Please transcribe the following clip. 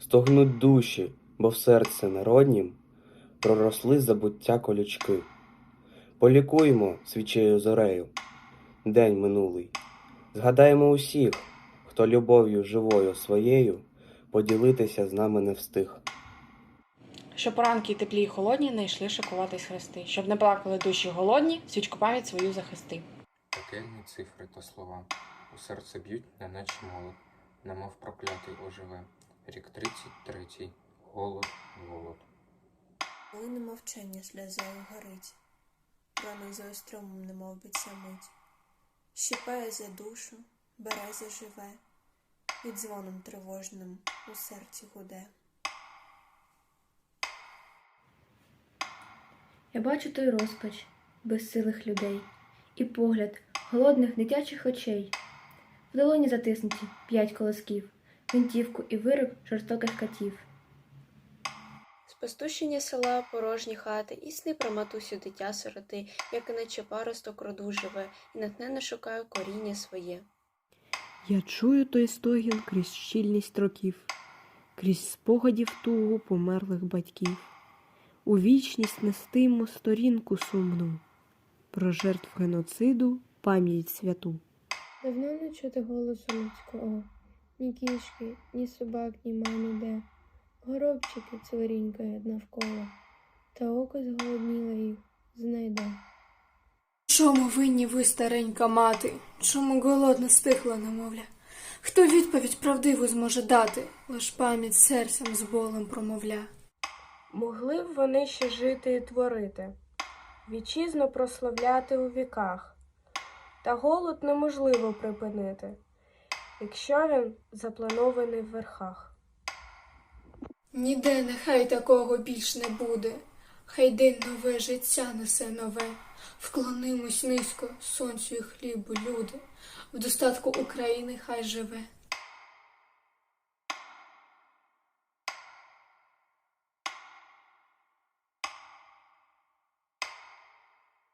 стогнуть душі, бо в серце народнім проросли забуття колючки. Полікуємо свічею зорею, день минулий. Згадаємо усіх, хто любов'ю живою своєю поділитися з нами не встиг. Щоб поранки теплі й холодні не йшли шикуватись хрести, щоб не плакали душі голодні, свічку пам'ять свою захисти. Пекельні цифри та слова у серце б'ють, неначе молот, немов проклятий оживе. Рік тридцять третій, голод, голод. Хвилина мовчання сльозою горить, пронизує струмом, немов би ця мить. Щипає за душу, бере заживе, і дзвоном тривожним у серці гуде. Я бачу той розпач безсилих людей і погляд голодних дитячих очей. В долоні затиснуті п'ять колосків, гвинтівку і вирок жорстоких катів. Спустошення села, порожні хати, і сни про матусю дитя сироти, як наче паросток роду живе, і натхненно шукає коріння своє. Я чую той стогін крізь щільність років, крізь спогадів тугу померлих батьків. У вічність нестиму сторінку сумну, про жертв геноциду пам'ять святу. Давно не чути голосу людського, ні кішки, ні собак, ні ніде. Горобчики цвирінькають навколо, та око зголодніло їх знайде. Чому винні ви, старенька мати? Чому голодна стихла немовля? Хто відповідь правдиву зможе дати, лиш пам'ять серцем з болем промовля. Могли б вони ще жити і творити, вітчизну прославляти у віках, та голод неможливо припинити, якщо він запланований в верхах. Ніде нехай такого більш не буде, хай день нове життя несе нове. Вклонимось низько сонцю і хлібу, люди, в достатку України хай живе.